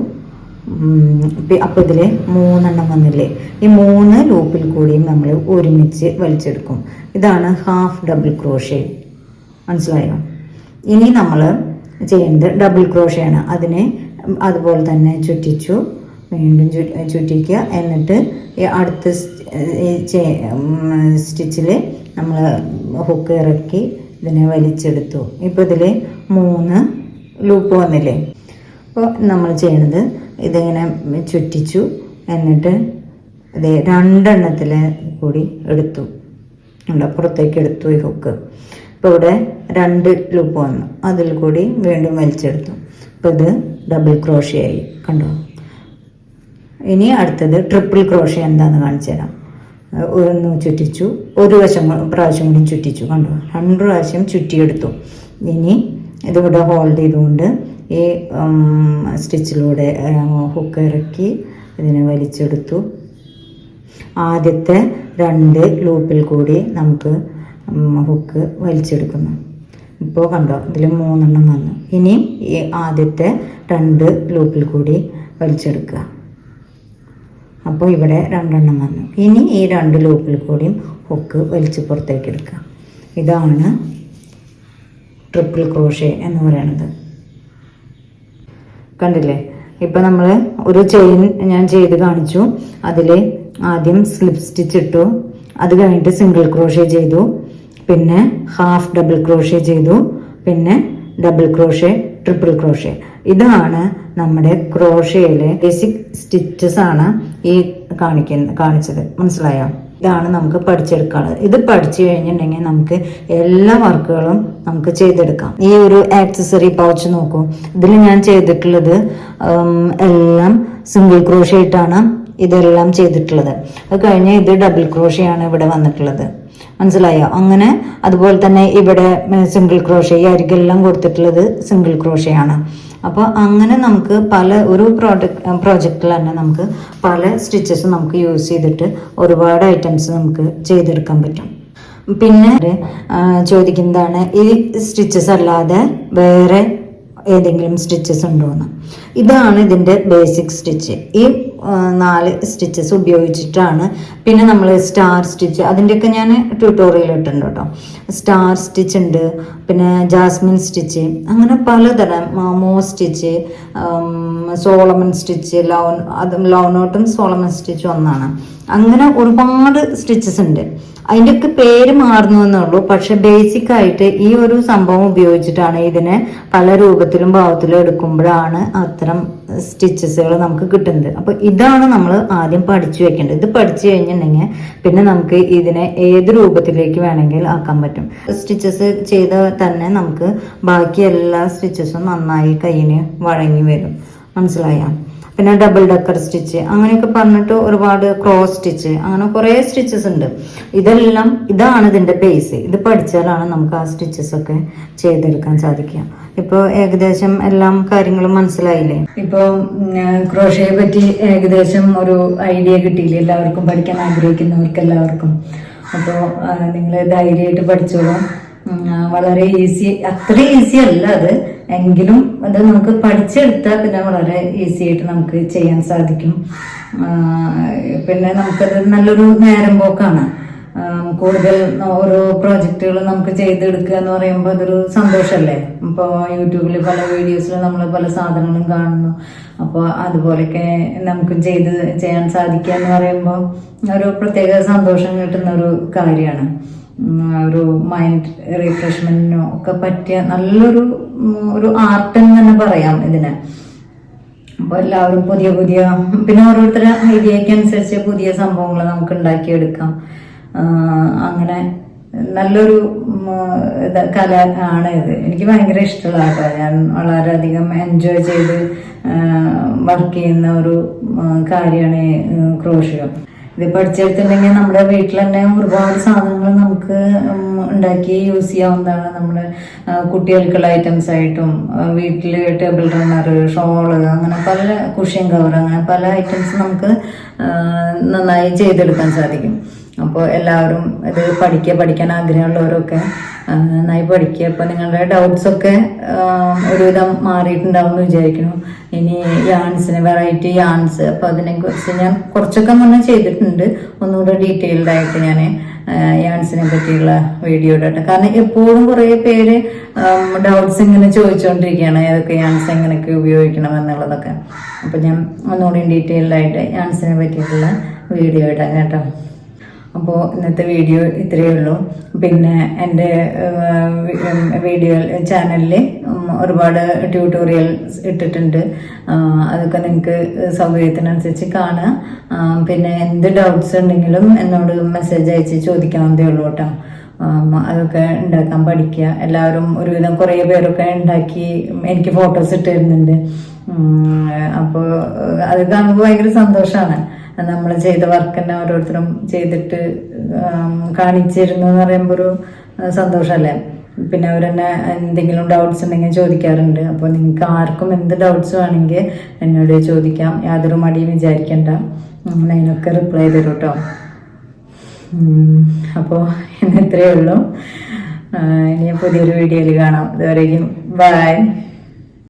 അപ്പോൾ ഇതിൽ മൂന്നെണ്ണം വന്നില്ലേ? ഈ മൂന്ന് ലൂപ്പിൽ കൂടിയും നമ്മൾ ഒരുമിച്ച് വലിച്ചെടുക്കും. ഇതാണ് ഹാഫ് ഡബിൾ ക്രോഷേ മനസ്സിലായോ? ഇനി നമ്മൾ ചെയ്യുന്നത് ഡബിൾ ക്രോഷയാണ് അതിനെ അതുപോലെ തന്നെ ചുറ്റിച്ചു വീണ്ടും ചുറ്റിക്കുക. എന്നിട്ട് അടുത്ത സ്റ്റിച്ചിൽ നമ്മൾ ഹുക്ക് ഇറക്കി ഇതിനെ വലിച്ചെടുത്തു. ഇപ്പോൾ ഇതിൽ മൂന്ന് ലൂപ്പ് വന്നില്ലേ? അപ്പോൾ നമ്മൾ ചെയ്യണത് ഇതിങ്ങനെ ചുറ്റിച്ചു എന്നിട്ട് അതേ രണ്ടെണ്ണത്തിൽ കൂടി എടുത്തു. ഉണ്ട് പുറത്തേക്ക് എടുത്തു ഈ ഹുക്ക് ഇപ്പോൾ ഇവിടെ രണ്ട് ലൂപ്പ് വന്നു. അതിൽ കൂടി വീണ്ടും വലിച്ചെടുത്തു. അപ്പോൾ ഇത് ഡബിൾ ക്രോഷിയായി കണ്ടോ? ഇനി അടുത്തത് ട്രിപ്പിൾ ക്രോഷ എന്താണെന്ന് കാണിച്ചു തരാം. ഒന്ന് ചുറ്റിച്ചു. ഒരു വശം പ്രാവശ്യം കൂടി ചുറ്റിച്ചു. കണ്ടോ? രണ്ട് പ്രാവശ്യം ചുറ്റിയെടുത്തു. ഇനി ഇതിവിടെ ഹോൾഡ് ചെയ്തുകൊണ്ട് ഈ സ്റ്റിച്ചിലൂടെ ഹുക്ക് ഇറക്കി ഇതിനെ വലിച്ചെടുത്തു. ആദ്യത്തെ രണ്ട് ലൂപ്പിൽ കൂടി നമുക്ക് ഹുക്ക് വലിച്ചെടുക്കുന്നു. ഇപ്പോൾ കണ്ടോ ഇതിൽ മൂന്നെണ്ണം വന്നു. ഇനി ഈ ആദ്യത്തെ രണ്ട് ലൂപ്പിൽ കൂടി വലിച്ചെടുക്കുക. അപ്പോൾ ഇവിടെ രണ്ടെണ്ണം വന്നു. ഇനി ഈ രണ്ട് ലൂപ്പിൽ കൂടിയും ഹുക്ക് വലിച്ച് പുറത്തേക്ക് എടുക്കുക. ഇതാണ് ട്രിപ്പിൾ ക്രോഷേ എന്ന് പറയുന്നത്. കണ്ടില്ലേ? ഇപ്പം നമ്മൾ ഒരു ചെയിൻ ഞാൻ ചെയ്ത് കാണിച്ചു. അതിൽ ആദ്യം സ്ലിപ്പ് സ്റ്റിച്ച് ഇട്ടു. അത് കഴിഞ്ഞിട്ട് സിംഗിൾ ക്രോഷേ ചെയ്തു. പിന്നെ ഹാഫ് ഡബിൾ ക്രോഷേ ചെയ്തു. പിന്നെ ഡബിൾ ക്രോഷേ ട്രിപ്പിൾ ക്രോഷേ. ഇതാണ് നമ്മുടെ ക്രോഷയിലെ ബേസിക് സ്റ്റിച്ചസ് ആണ് ഈ കാണിക്കുന്ന കാണിച്ചത്. മനസ്സിലായോ? ഇതാണ് നമുക്ക് പഠിച്ചെടുക്കാനുള്ളത്. ഇത് പഠിച്ചു കഴിഞ്ഞിട്ടുണ്ടെങ്കിൽ നമുക്ക് എല്ലാ വർക്കുകളും നമുക്ക് ചെയ്തെടുക്കാം. ഈ ഒരു ആക്സസറി പൗച്ച് നോക്കൂ. ഇതിൽ ഞാൻ ചെയ്തിട്ടുള്ളത് എല്ലാം സിംഗിൾ ക്രോഷയായിട്ടാണ് ഇതെല്ലാം ചെയ്തിട്ടുള്ളത്. അത് കഴിഞ്ഞ് ഇത് ഡബിൾ ക്രോഷയാണ് ഇവിടെ വന്നിട്ടുള്ളത്. മനസ്സിലായോ? അങ്ങനെ അതുപോലെ തന്നെ ഇവിടെ സിംഗിൾ ക്രോഷ ഈ അരികെല്ലാം കൊടുത്തിട്ടുള്ളത് സിംഗിൾ ക്രോഷയാണ് അപ്പോൾ അങ്ങനെ നമുക്ക് പല ഒരു പ്രോഡക്റ്റ് പ്രോജക്റ്റിൽ തന്നെ നമുക്ക് പല സ്റ്റിച്ചസ് നമുക്ക് യൂസ് ചെയ്തിട്ട് ഒരുപാട് ഐറ്റംസ് നമുക്ക് ചെയ്തെടുക്കാൻ പറ്റും. പിന്നെ ചോദിക്കുന്നതാണ് ഈ സ്റ്റിച്ചസ് അല്ലാതെ വേറെ ഏതെങ്കിലും സ്റ്റിച്ചസ് ഉണ്ടോ എന്ന് ഇതാണ് ഇതിന്റെ ബേസിക് സ്റ്റിച്ച് ഈ നാല് സ്റ്റിച്ചസ് ഉപയോഗിച്ചിട്ടാണ്. പിന്നെ നമ്മൾ സ്റ്റാർ സ്റ്റിച്ച് അതിന്റെയൊക്കെ ഞാൻ ട്യൂട്ടോറിയൽ ഇട്ടുണ്ട് കേട്ടോ സ്റ്റാർ സ്റ്റിച്ച് ഉണ്ട് പിന്നെ ജാസ്മിൻ സ്റ്റിച്ച് അങ്ങനെ പലതരം മോ സ്റ്റിച്ച് സോളമൻ സ്റ്റിച്ച് ലൗൺ അത് ലൗണോട്ടും സോളമൻ സ്റ്റിച്ചും ഒന്നാണ്. അങ്ങനെ ഒരുപാട് സ്റ്റിച്ചസ് ഉണ്ട്. അതിന്റെയൊക്കെ പേര് മാറുന്നു എന്നുള്ളൂ പക്ഷെ ബേസിക് ആയിട്ട് ഈ ഒരു സംഭവം ഉപയോഗിച്ചിട്ടാണ് ഇതിനെ പല രൂപത്തിലും ഭാവത്തിലും എടുക്കുമ്പോഴാണ് അത്തരം സ്റ്റിച്ചസുകൾ നമുക്ക് കിട്ടുന്നത്. അപ്പോൾ ഇതാണ് നമ്മൾ ആദ്യം പഠിച്ചു വെക്കേണ്ടത്. ഇത് പഠിച്ചു കഴിഞ്ഞിട്ടുണ്ടെങ്കിൽ പിന്നെ നമുക്ക് ഇതിനെ ഏത് രൂപത്തിലേക്ക് വേണമെങ്കിൽ ആക്കാൻ പറ്റും. സ്റ്റിച്ചസ് ചെയ്ത തന്നെ നമുക്ക് ബാക്കി എല്ലാ സ്റ്റിച്ചസും നന്നായി കയ്യിന് വഴങ്ങി വരും. മനസ്സിലായോ? പിന്നെ ഡബിൾ ഡക്കർ സ്റ്റിച്ച് അങ്ങനെയൊക്കെ പറഞ്ഞിട്ട് ഒരുപാട് ക്രോസ് സ്റ്റിച്ച് അങ്ങനെ കുറേ സ്റ്റിച്ചസ് ഉണ്ട്. ഇതെല്ലാം ഇതാണ് ഇതിന്റെ ബേസ് ഇത് പഠിച്ചാലാണ് നമുക്ക് ആ സ്റ്റിച്ചസ് ഒക്കെ ചെയ്തെടുക്കാൻ സാധിക്കുക. ഇപ്പോൾ ഏകദേശം എല്ലാം കാര്യങ്ങളും മനസ്സിലായില്ലേ? ഇപ്പോൾ ക്രോഷയെ പറ്റി ഏകദേശം ഒരു ഐഡിയ കിട്ടിയില്ലേ? എല്ലാവർക്കും പഠിക്കാൻ ആഗ്രഹിക്കുന്നവർക്ക് എല്ലാവർക്കും അപ്പോൾ നിങ്ങൾ ധൈര്യമായിട്ട് പഠിച്ചോളൂ. വളരെ ഈസി അത്ര ഈസി അല്ല അത്. എങ്കിലും അത് നമുക്ക് പഠിച്ചെടുത്താൽ പിന്നെ വളരെ ഈസി ആയിട്ട് നമുക്ക് ചെയ്യാൻ സാധിക്കും. പിന്നെ നമുക്കത് നല്ലൊരു നേരം പോക്കാണ്. കൂടുതൽ ഓരോ പ്രോജക്റ്റുകൾ നമുക്ക് ചെയ്തെടുക്കുക എന്ന് പറയുമ്പോൾ അതൊരു സന്തോഷമല്ലേ ഇപ്പോൾ യൂട്യൂബിൽ പല വീഡിയോസിൽ നമ്മൾ പല സാധനങ്ങളും കാണുന്നു. അപ്പോൾ അതുപോലെയൊക്കെ നമുക്ക് ചെയ്ത് ചെയ്യാൻ സാധിക്കുക എന്ന് പറയുമ്പോൾ ഒരു പ്രത്യേക സന്തോഷം കിട്ടുന്ന ഒരു കാര്യമാണ്. ഒരു മൈൻഡ് റിഫ്രഷ്മെന്റിനോ ഒക്കെ പറ്റിയ നല്ലൊരു ഒരു ആർട്ട് എന്ന് തന്നെ പറയാം ഇതിനെ. അപ്പോൾ എല്ലാവരും പുതിയ പുതിയ പിന്നെ ഓരോരുത്തരുടെ ഐഡിയയ്ക്ക് അനുസരിച്ച് പുതിയ സംഭവങ്ങൾ നമുക്ക് ഉണ്ടാക്കിയെടുക്കാം. അങ്ങനെ നല്ലൊരു കല ആണ് ഇത്. എനിക്ക് ഭയങ്കര ഇഷ്ടമുള്ള കേട്ടോ ഞാൻ വളരെയധികം എൻജോയ് ചെയ്ത് വർക്ക് ചെയ്യുന്ന ഒരു കാര്യമാണ് ക്രോഷ്യോ. ഇത് പഠിച്ചെടുത്തിട്ടുണ്ടെങ്കിൽ നമ്മുടെ വീട്ടിൽ തന്നെ ഒരുപാട് സാധനങ്ങൾ നമുക്ക് ഉണ്ടാക്കി യൂസ് ചെയ്യാവുന്നതാണ്. നമ്മുടെ കുട്ടികൾക്കുള്ള ഐറ്റംസ് ആയിട്ടും വീട്ടിൽ ടേബിൾ റണ്ണർ ഷോൾ അങ്ങനെ പല കുഷ്യൻ കവർ അങ്ങനെ പല ഐറ്റംസ് നമുക്ക് നന്നായി ചെയ്തെടുക്കാൻ സാധിക്കും. അപ്പോൾ എല്ലാവരും ഇത് പഠിക്കുക പഠിക്കാൻ ആഗ്രഹമുള്ളവരൊക്കെ നന്നായി പഠിക്കുക അപ്പോൾ നിങ്ങളുടെ ഡൗട്ട്സ് ഒക്കെ ഒരുവിധം മാറിയിട്ടുണ്ടാവും എന്ന് വിചാരിക്കുന്നു. ഇനി യാൺസിന് വെറൈറ്റി യാൺസ് അപ്പോൾ അതിനെക്കുറിച്ച് ഞാൻ കുറച്ചൊക്കെ മുന്നേ ചെയ്തിട്ടുണ്ട്. ഒന്നുകൂടെ ഡീറ്റെയിൽഡ് ആയിട്ട് ഞാൻ യാൺസിനെ പറ്റിയുള്ള വീഡിയോ ഇടട്ടെ. കാരണം എപ്പോഴും കുറേ പേര് ഡൗട്ട്സ് ഇങ്ങനെ ചോദിച്ചുകൊണ്ടിരിക്കുകയാണ് ഏതൊക്കെ യാൺസ് എങ്ങനെയൊക്കെ ഉപയോഗിക്കണം എന്നുള്ളതൊക്കെ. അപ്പോൾ ഞാൻ ഒന്നുകൂടി ഡീറ്റെയിൽഡ് ആയിട്ട് യാൺസിനെ പറ്റിയിട്ടുള്ള വീഡിയോ ഇടാം കേട്ടോ. അപ്പോൾ ഇന്നത്തെ വീഡിയോ ഇത്രയേ ഉള്ളൂ. പിന്നെ എന്റെ വീഡിയോ ചാനലിൽ ഒരുപാട് ട്യൂട്ടോറിയൽസ് ഇട്ടിട്ടുണ്ട്. അതൊക്കെ നിങ്ങൾക്ക് സൗകര്യത്തിനനുസരിച്ച് കാണുക പിന്നെ എന്ത് ഡൗട്ട്സ് ഉണ്ടെങ്കിലും എന്നോട് മെസ്സേജ് അയച്ച് ചോദിക്കാവുന്നതേ ഉള്ളൂ കേട്ടോ. അതൊക്കെ ഉണ്ടാക്കാൻ പഠിക്കുക. എല്ലാവരും ഒരുവിധം കുറേ പേരൊക്കെ ഉണ്ടാക്കി എനിക്ക് ഫോട്ടോസ് ഇട്ട് തരുന്നുണ്ട് അപ്പോൾ അത് കാണുമ്പോൾ ഭയങ്കര സന്തോഷമാണ് നമ്മൾ ചെയ്ത വർക്ക് തന്നെ ഓരോരുത്തരും ചെയ്തിട്ട് കാണിച്ചിരുന്നു എന്ന് പറയുമ്പോൾ ഒരു സന്തോഷമല്ലേ പിന്നെ അവർ തന്നെ എന്തെങ്കിലും ഡൗട്ട്സ് ഉണ്ടെങ്കിൽ ചോദിക്കാറുണ്ട്. അപ്പോൾ നിങ്ങൾക്ക് ആർക്കും എന്ത് ഡൗട്ട്സ് വേണമെങ്കിൽ എന്നോട് ചോദിക്കാം. യാതൊരു മടിയും വിചാരിക്കണ്ട. നമ്മൾ അതിനൊക്കെ റിപ്ലൈ തരും കേട്ടോ അപ്പോൾ ഇന്ന് ഇത്രയേ ഉള്ളൂ. ഇനി പുതിയൊരു വീഡിയോയിൽ കാണാം. ഇതുവരെയും ബൈ